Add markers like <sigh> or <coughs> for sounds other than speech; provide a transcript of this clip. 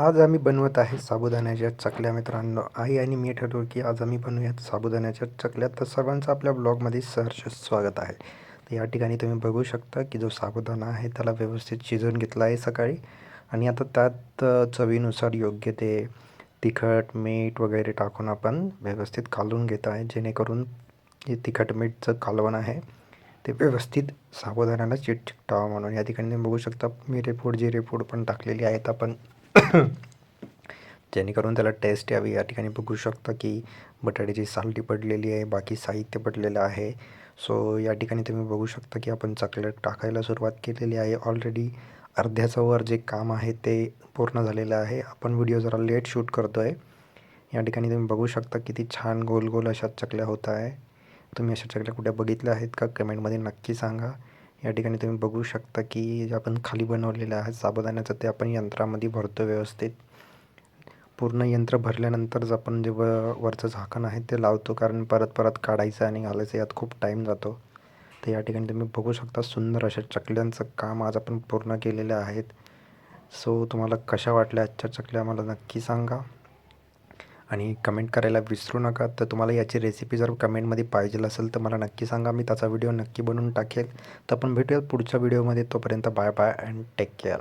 आज आम्ही बनवत आहे साबुदाण्याच्या चकल्या मित्रांनो. आई आणि मी ठरवलं की आज आम्ही बनवूयात साबुदाण्याच्या चकल्या. तर सर्वांचं आपल्या ब्लॉगमध्ये सहर्ष स्वागत आहे. तर या ठिकाणी तुम्ही बघू शकता की जो साबुदाणा आहे त्याला व्यवस्थित शिजवून घेतला आहे सकाळी. आणि आता त्यात चवीनुसार योग्य ते तिखट मीठ वगैरे टाकून आपण व्यवस्थित कालवून घेत आहे. जेणेकरून जे तिखट मीठचं कालवण आहे ते व्यवस्थित साबुदाण्याला चिटचिकटावं म्हणून. या ठिकाणी तुम्ही बघू शकता मिरेपूड जिरेपूड पण टाकलेली आहेत आपण. <coughs> जेणेकरून त्याला टेस्ट यावी. या ठिकाणी बघू शकता की बटाट्याची सालटी पडलेली आहे बाकी साहित्य पडलेलं आहे. सो या ठिकाणी तुम्ही बघू शकता की आपण चॉकलेट टाकायला सुरुवात केलेली आहे. ऑलरेडी अर्ध्याचं वर जे काम आहे ते पूर्ण झालेलं आहे. आपण व्हिडिओ जरा लेट शूट करतो आहे या ठिकाणी तुम्ही बघू शकता किती छान गोल गोल अशा चकल्या होत आहे. तुम्ही अशा चकल्या कुठे बघितल्या आहेत का? कमेंटमध्ये नक्की सांगा. या ठिकाणी तुम्ही बघू शकता की जे आपण खाली बनवलेलं आहे साबुदाण्याचं ते आपण यंत्रामध्ये भरतो व्यवस्थित. पूर्ण यंत्र भरल्यानंतरच आपण जे व वरचं झाकण आहे ते लावतो कारण परत परत काढायचं आणि घालायचं यात खूप टाईम जातो. तर या ठिकाणी तुम्ही बघू शकता सुंदर अशा चकल्यांचं काम आज आपण पूर्ण केलेलं आहेत सो तुम्हाला कशा वाटल्या आजच्या चकल्या मला नक्की सांगा. आणि कमेंट करायला विसरू नका. तर तुम्हाला याची रेसिपी जर कमेंटमध्ये पाहिजे असेल तर मला नक्की सांगा. मी त्याचा व्हिडिओ नक्की बनवून टाकेल. तर आपण भेटूयात पुढच्या व्हिडिओमध्ये तोपर्यंत bye bye and take care